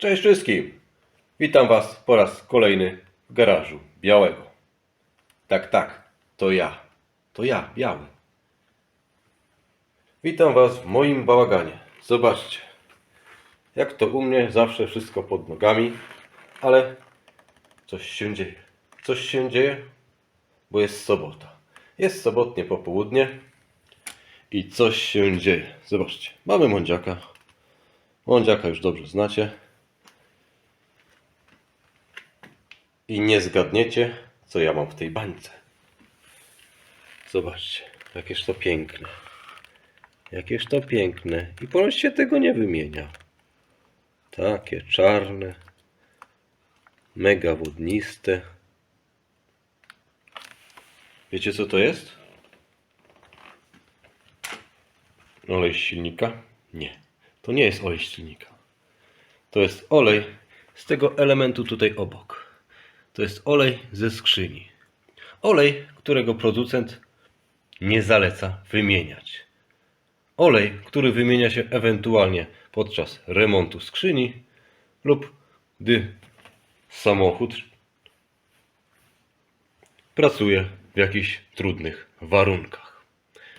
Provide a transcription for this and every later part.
Cześć wszystkim! Witam Was po raz kolejny w garażu białego. Tak, tak, to ja. To ja, biały. Witam Was w moim bałaganie. Zobaczcie, jak to u mnie zawsze wszystko pod nogami, ale coś się dzieje. Coś się dzieje, bo jest sobota. Jest sobotnie popołudnie i coś się dzieje. Zobaczcie, mamy mądziaka. Mądziaka już dobrze znacie. I nie zgadniecie, co ja mam w tej bańce. Zobaczcie, jakież to piękne. Jakież to piękne. I ponoć się tego nie wymienia. Takie czarne, mega wodniste. Wiecie co to jest? Olej z silnika? Nie. To nie jest olej z silnika. To jest olej z tego elementu tutaj obok. To jest olej ze skrzyni. Olej, którego producent nie zaleca wymieniać. Olej, który wymienia się ewentualnie podczas remontu skrzyni lub gdy samochód pracuje w jakichś trudnych warunkach.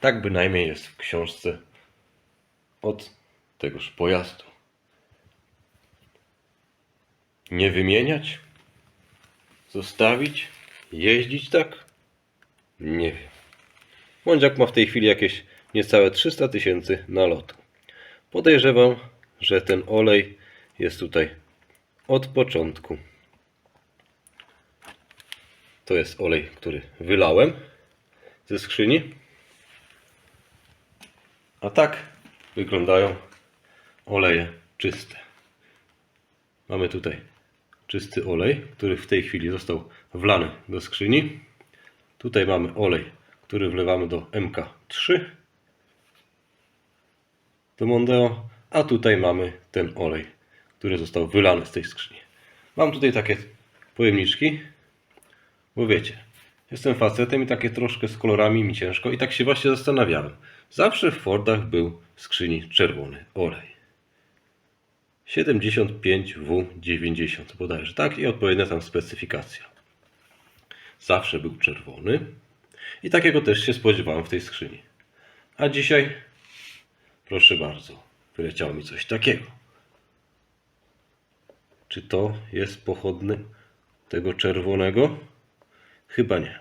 Tak bynajmniej jest w książce od tegoż pojazdu. Nie wymieniać? Zostawić? Jeździć tak? Nie wiem. Mądziak ma w tej chwili jakieś niecałe 300 tysięcy nalotu. Podejrzewam, że ten olej jest tutaj od początku. To jest olej, który wylałem ze skrzyni. A tak wyglądają oleje czyste. Mamy tutaj czysty olej, który w tej chwili został wlany do skrzyni. Tutaj mamy olej, który wlewamy do MK3 do Mondeo, a tutaj mamy ten olej, który został wylany z tej skrzyni. Mam tutaj takie pojemniczki, bo wiecie, jestem facetem i takie troszkę z kolorami mi ciężko i tak się właśnie zastanawiałem. Zawsze w Fordach był w skrzyni czerwony olej. 75W90 bodajże, tak? I odpowiednia tam specyfikacja. Zawsze był czerwony i takiego też się spodziewałem w tej skrzyni. A dzisiaj, proszę bardzo, wyleciało mi coś takiego. Czy to jest pochodny tego czerwonego? Chyba nie.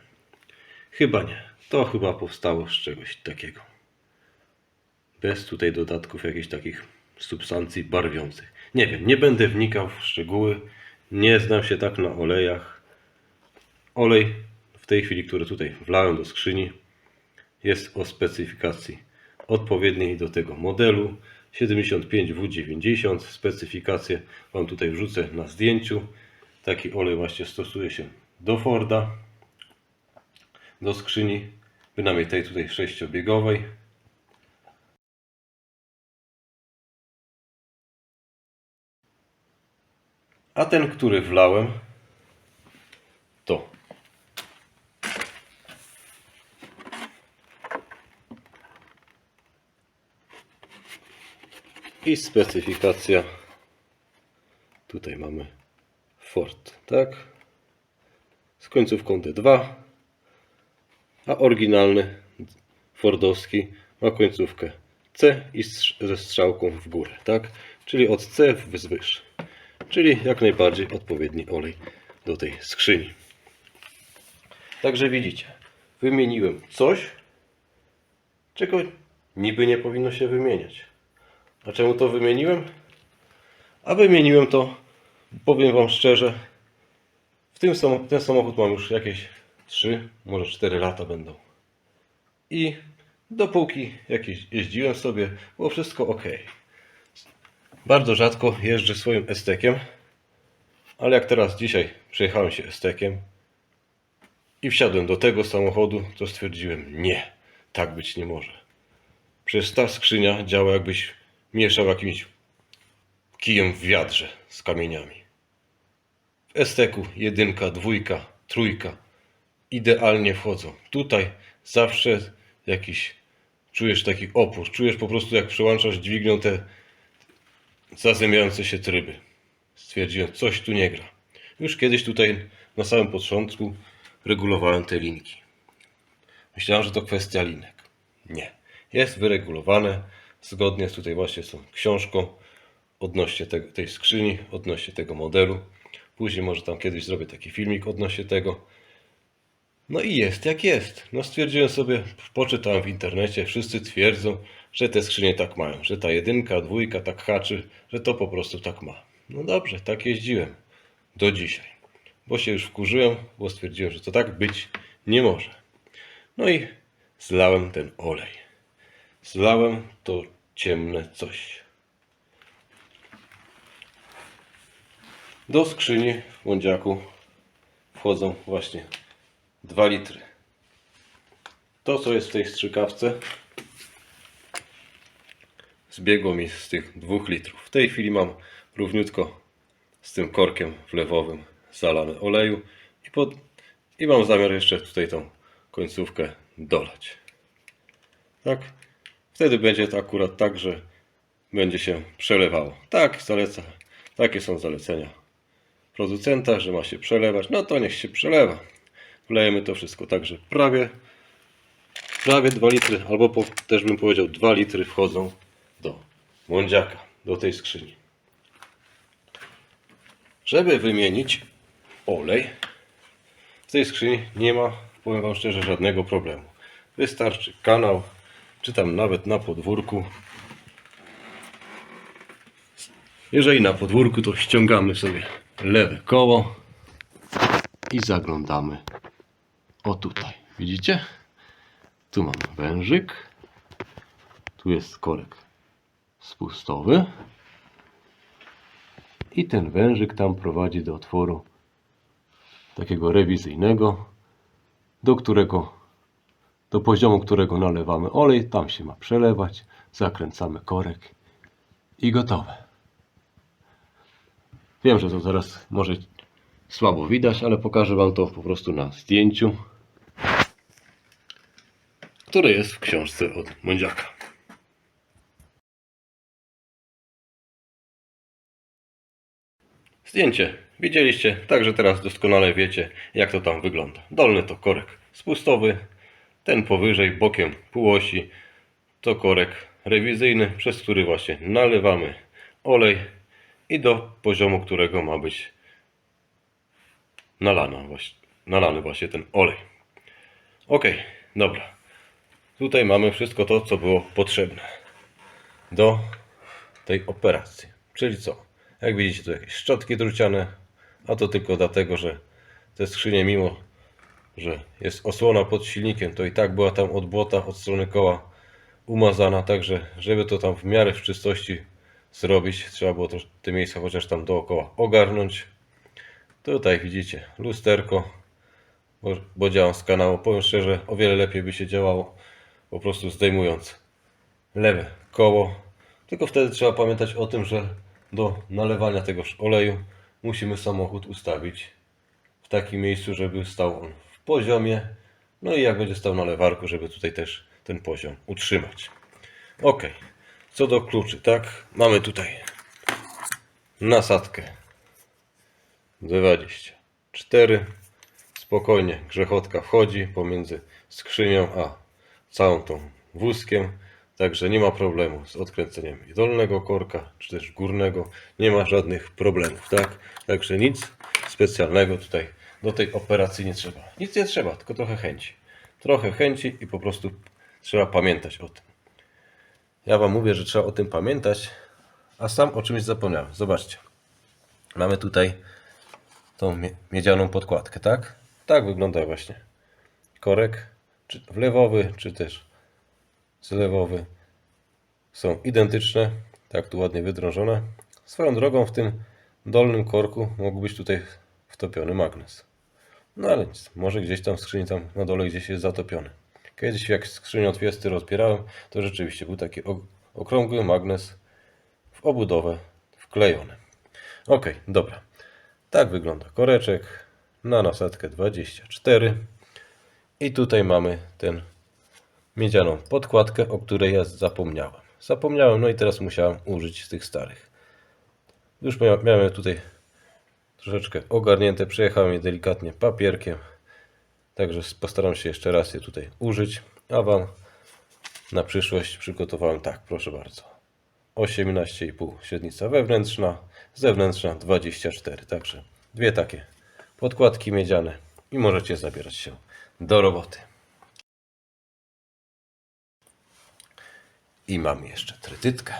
Chyba nie. To chyba powstało z czegoś takiego. Bez tutaj dodatków jakichś takich substancji barwiących. Nie wiem, nie będę wnikał w szczegóły. Nie znam się tak na olejach. Olej w tej chwili, który tutaj wlałem do skrzyni, jest o specyfikacji odpowiedniej do tego modelu. 75W90 specyfikację Wam tutaj wrzucę na zdjęciu. Taki olej właśnie stosuje się do Forda, do skrzyni, bynajmniej tej tutaj sześciobiegowej. A ten, który wlałem, to i specyfikacja. Tutaj mamy Ford, tak? Z końcówką D2, a oryginalny Fordowski ma końcówkę C i ze strzałką w górę, tak? Czyli od C w wzwyż. Czyli jak najbardziej odpowiedni olej do tej skrzyni. Także widzicie, wymieniłem coś, czego niby nie powinno się wymieniać. A czemu to wymieniłem? A wymieniłem to, powiem Wam szczerze, w tym sam, ten samochód mam już jakieś 3, może 4 lata będą. I dopóki jakieś jeździłem sobie, było wszystko ok. Bardzo rzadko jeżdżę swoim estekiem, ale jak teraz dzisiaj przejechałem się estekiem i wsiadłem do tego samochodu, to stwierdziłem, nie, tak być nie może. Przecież ta skrzynia działa jakbyś mieszał jakimś kijem w wiadrze z kamieniami. W esteku jedynka, dwójka, trójka idealnie wchodzą. Tutaj zawsze jakiś czujesz taki opór, czujesz po prostu jak przełączasz dźwignią te zazębiające się tryby. stwierdziłem, coś tu nie gra. Już kiedyś tutaj na samym początku regulowałem te linki. Myślałem, że to kwestia linek. Nie. Jest wyregulowane zgodnie z tutaj właśnie z tą książką odnośnie te, tej skrzyni, odnośnie tego modelu. Później może tam kiedyś zrobię taki filmik odnośnie tego. No i jest jak jest. No stwierdziłem sobie, poczytałem w internecie, wszyscy twierdzą, że te skrzynie tak mają, że ta jedynka, dwójka tak haczy, że to po prostu tak ma. No dobrze, tak jeździłem. Do dzisiaj. Bo się już wkurzyłem, bo stwierdziłem, że to tak być nie może. No i zlałem ten olej. Zlałem to ciemne coś. Do skrzyni w błądziaku wchodzą właśnie 2 litry. To, co jest w tej strzykawce, zbiegło mi z tych 2 litrów. W tej chwili mam równiutko z tym korkiem wlewowym zalane oleju i, pod, i mam zamiar jeszcze tutaj tą końcówkę dolać. Tak? Wtedy będzie to akurat tak, że będzie się przelewało. Tak, zaleca, takie są zalecenia producenta, że ma się przelewać. No to niech się przelewa. Wlejemy to wszystko, także prawie prawie 2 litry, albo po, też bym powiedział 2 litry wchodzą mądziaka, do tej skrzyni. Żeby wymienić olej, w tej skrzyni nie ma, powiem Wam szczerze, żadnego problemu. Wystarczy kanał, czy tam nawet na podwórku. Jeżeli na podwórku, to ściągamy sobie lewe koło i zaglądamy o tutaj. Widzicie? Tu mamy wężyk. Tu jest korek spustowy. I ten wężyk tam prowadzi do otworu takiego rewizyjnego, do którego, do poziomu którego nalewamy olej. Tam się ma przelewać. Zakręcamy korek i gotowe. Wiem, że to teraz może słabo widać, ale pokażę Wam to po prostu na zdjęciu, które jest w książce od Mądziaka. Zdjęcie widzieliście, także teraz doskonale wiecie, jak to tam wygląda. Dolny to korek spustowy, ten powyżej bokiem półosi to korek rewizyjny, przez który właśnie nalewamy olej i do poziomu, którego ma być właśnie, nalany właśnie ten olej. Ok, dobra. Tutaj mamy wszystko to, co było potrzebne do tej operacji. Czyli co? Jak widzicie, tu jakieś szczotki druciane, a to tylko dlatego, że te skrzynie, mimo że jest osłona pod silnikiem, to i tak była tam od błota, od strony koła umazana, także żeby to tam w miarę w czystości zrobić, trzeba było te miejsca chociaż tam dookoła ogarnąć. Tutaj widzicie lusterko, bo, bo działam z kanału. Powiem szczerze, o wiele lepiej by się działało po prostu zdejmując lewe koło. Tylko wtedy trzeba pamiętać o tym, że do nalewania tegoż oleju musimy samochód ustawić w takim miejscu, żeby stał on w poziomie. No i jak będzie stał na lewarku, żeby tutaj też ten poziom utrzymać. Ok. Co do kluczy, tak? Mamy tutaj nasadkę 24. Spokojnie grzechotka wchodzi pomiędzy skrzynią a całą tą wózkiem. Także nie ma problemu z odkręceniem dolnego korka, czy też górnego. Nie ma żadnych problemów, tak? Także nic specjalnego tutaj do tej operacji nie trzeba. Nic nie trzeba, tylko trochę chęci. Trochę chęci i po prostu trzeba pamiętać o tym. Ja Wam mówię, że trzeba o tym pamiętać, a sam o czymś zapomniałem. Zobaczcie. Mamy tutaj tą mie- miedzianą podkładkę, tak? Tak wygląda właśnie korek, czy wlewowy, czy też zlewowy. Są identyczne, tak tu ładnie wydrążone. Swoją drogą w tym dolnym korku mógł być tutaj wtopiony magnes. No ale nic, może gdzieś tam w skrzyni tam na dole gdzieś jest zatopiony. Kiedyś jak skrzynię od Fiesty rozbierałem, to rzeczywiście był taki ok- okrągły magnes w obudowę wklejony. Ok, dobra. Tak wygląda koreczek na nasadkę 24. I tutaj mamy ten miedzianą podkładkę, o której ja zapomniałem. Zapomniałem, no i teraz musiałem użyć tych starych. Już mia- miałem tutaj troszeczkę ogarnięte. Przejechałem je delikatnie papierkiem. Także postaram się jeszcze raz je tutaj użyć. A Wam na przyszłość przygotowałem tak, proszę bardzo. 18,5 średnica wewnętrzna, zewnętrzna 24. Także dwie takie podkładki miedziane i możecie zabierać się do roboty. I mam jeszcze trytytkę.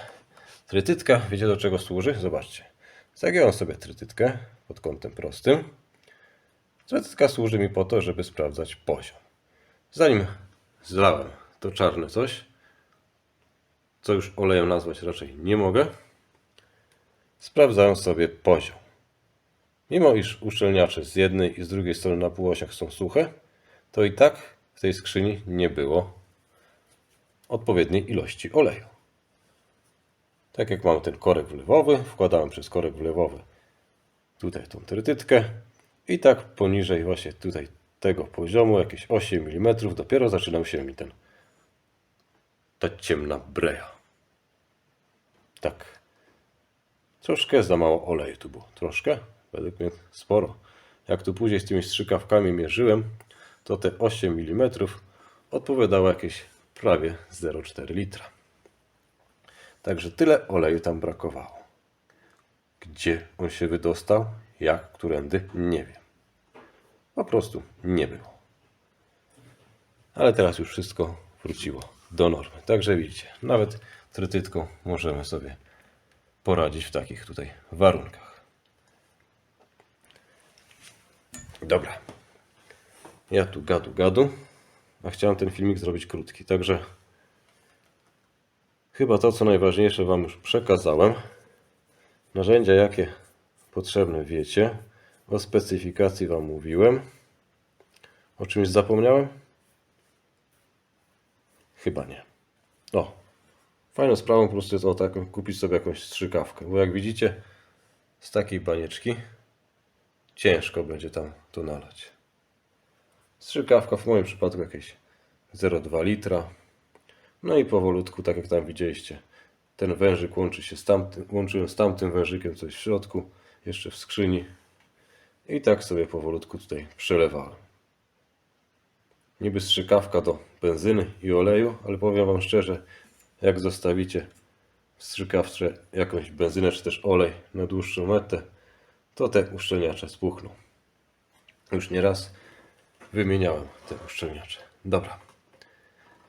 Trytytka, wiecie do czego służy? Zobaczcie. Zagiąłem sobie trytytkę pod kątem prostym. Trytytka służy mi po to, żeby sprawdzać poziom. Zanim zlałem to czarne coś, co już olejem nazwać raczej nie mogę, sprawdzałem sobie poziom. Mimo iż uszczelniacze z jednej i z drugiej strony na półosiach są suche, to i tak w tej skrzyni nie było odpowiedniej ilości oleju. Tak jak mam ten korek wlewowy, wkładałem przez korek wlewowy tutaj tą trytytkę i tak poniżej właśnie tutaj tego poziomu, jakieś 8 mm, dopiero zaczynał się mi ten ta ciemna breja. Tak. Troszkę za mało oleju tu było. Troszkę? Według mnie sporo. Jak tu później z tymi strzykawkami mierzyłem, to te 8 mm odpowiadało jakieś prawie 0,4 litra. Także tyle oleju tam brakowało. Gdzie on się wydostał, jak, którędy, nie wiem. Po prostu nie było. Ale teraz już wszystko wróciło do normy. Także widzicie, nawet trytytką możemy sobie poradzić w takich tutaj warunkach. Dobra. Ja tu gadu gadu, a chciałem ten filmik zrobić krótki, także chyba to co najważniejsze Wam już przekazałem. Narzędzia jakie potrzebne wiecie. O specyfikacji Wam mówiłem. O czymś zapomniałem? Chyba nie. O, fajną sprawą po prostu jest o taką kupić sobie jakąś strzykawkę, bo jak widzicie z takiej banieczki ciężko będzie tam to nalać. Strzykawka w moim przypadku jakieś 0,2 litra. No i powolutku, tak jak tam widzieliście, ten wężyk łączy się z tamtym, łączyłem z tamtym wężykiem, coś w środku, jeszcze w skrzyni. I tak sobie powolutku tutaj przelewałem. Niby strzykawka do benzyny i oleju, ale powiem Wam szczerze, jak zostawicie w strzykawce jakąś benzynę czy też olej na dłuższą metę, to te uszczelniacze spuchną. Już nieraz wymieniałem te uszczelniacze. Dobra.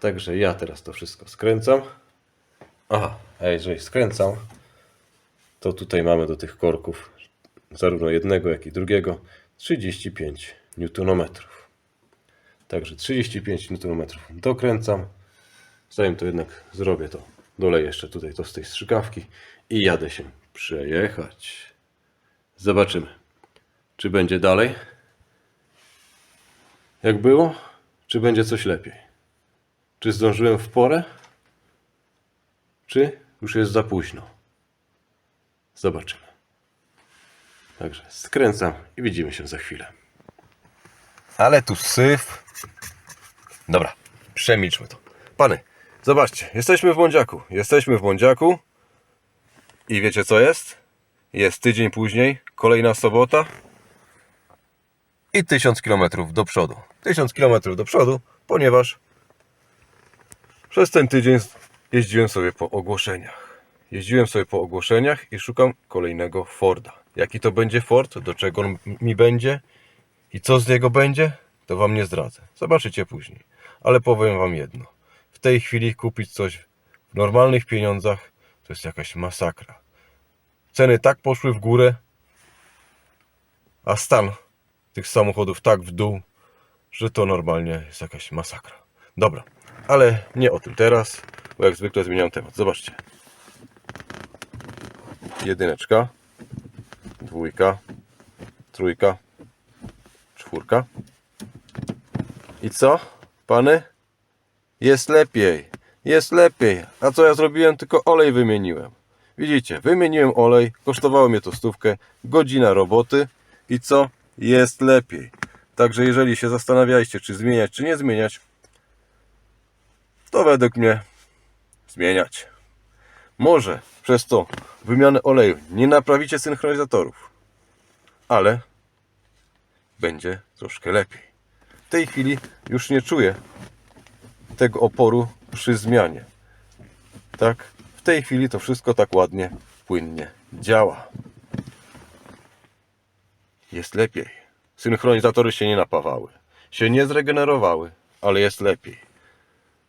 Także ja teraz to wszystko skręcam. Aha, a jeżeli skręcam, to tutaj mamy do tych korków zarówno jednego, jak i drugiego 35 Nm. Także 35 Nm dokręcam. Zanim to jednak zrobię, to doleję jeszcze tutaj to z tej strzykawki i jadę się przejechać. Zobaczymy, czy będzie dalej jak było, czy będzie coś lepiej. Czy zdążyłem w porę, czy już jest za późno. Zobaczymy. Także skręcam i widzimy się za chwilę. Ale tu syf. Dobra, przemilczmy to. Pany, zobaczcie, jesteśmy w Bądziaku. Jesteśmy w Bądziaku. I wiecie co jest? Jest tydzień później, kolejna sobota. I 1000 km do przodu. 1000 km do przodu, ponieważ przez ten tydzień jeździłem sobie po ogłoszeniach. Jeździłem sobie po ogłoszeniach i szukam kolejnego Forda. Jaki to będzie Ford, do czego on mi będzie i co z niego będzie, to Wam nie zdradzę. Zobaczycie później. Ale powiem Wam jedno. W tej chwili kupić coś w normalnych pieniądzach to jest jakaś masakra. Ceny tak poszły w górę, a stan tych samochodów tak w dół, że to normalnie jest jakaś masakra. Dobra, ale nie o tym teraz, bo jak zwykle zmieniam temat. Zobaczcie. Jedyneczka, dwójka, trójka, czwórka. I co, pany? Jest lepiej, jest lepiej. A co ja zrobiłem? Tylko olej wymieniłem. Widzicie, wymieniłem olej, kosztowało mnie to stówkę, godzina roboty i co? Jest lepiej. Także jeżeli się zastanawialiście, czy zmieniać, czy nie zmieniać, to według mnie zmieniać. Może Przez to wymianę oleju nie naprawicie synchronizatorów, ale będzie troszkę lepiej. W tej chwili już nie czuję tego oporu przy zmianie. Tak? W tej chwili to wszystko tak ładnie, płynnie działa. Jest lepiej. Synchronizatory się nie napawały, się nie zregenerowały, ale jest lepiej.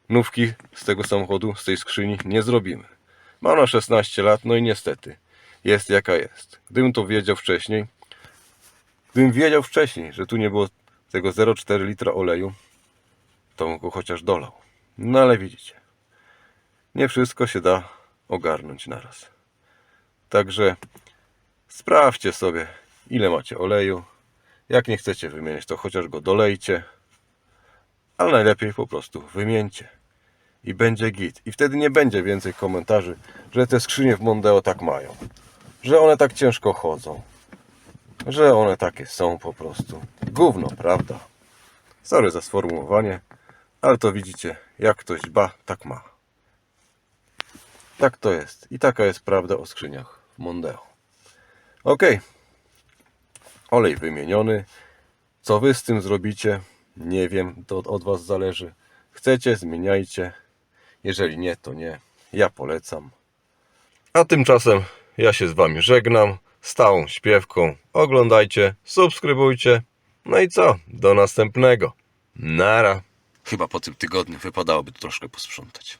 Nówki z tego samochodu, z tej skrzyni nie zrobimy. Ma ona 16 lat, no i niestety jest jaka jest. Gdybym to wiedział wcześniej, gdybym wiedział wcześniej, że tu nie było tego 0,4 litra oleju, to bym go chociaż dolał. No ale widzicie, nie wszystko się da ogarnąć naraz. Także sprawdźcie sobie, ile macie oleju. Jak nie chcecie wymieniać, to chociaż go dolejcie. Ale najlepiej po prostu wymieńcie. I będzie git. I wtedy nie będzie więcej komentarzy, że te skrzynie w Mondeo tak mają. Że one tak ciężko chodzą. Że one takie są po prostu. Gówno, prawda? Sorry za sformułowanie, ale to widzicie, jak ktoś dba, tak ma. Tak to jest. I taka jest prawda o skrzyniach w Mondeo. Ok. Olej wymieniony. Co wy z tym zrobicie? Nie wiem, to od- was zależy. Chcecie, zmieniajcie. Jeżeli nie, to nie. Ja polecam. A tymczasem ja się z wami żegnam. Stałą śpiewką. Oglądajcie, subskrybujcie. No i co? Do następnego. Nara. Chyba po tym tygodniu wypadałoby troszkę posprzątać.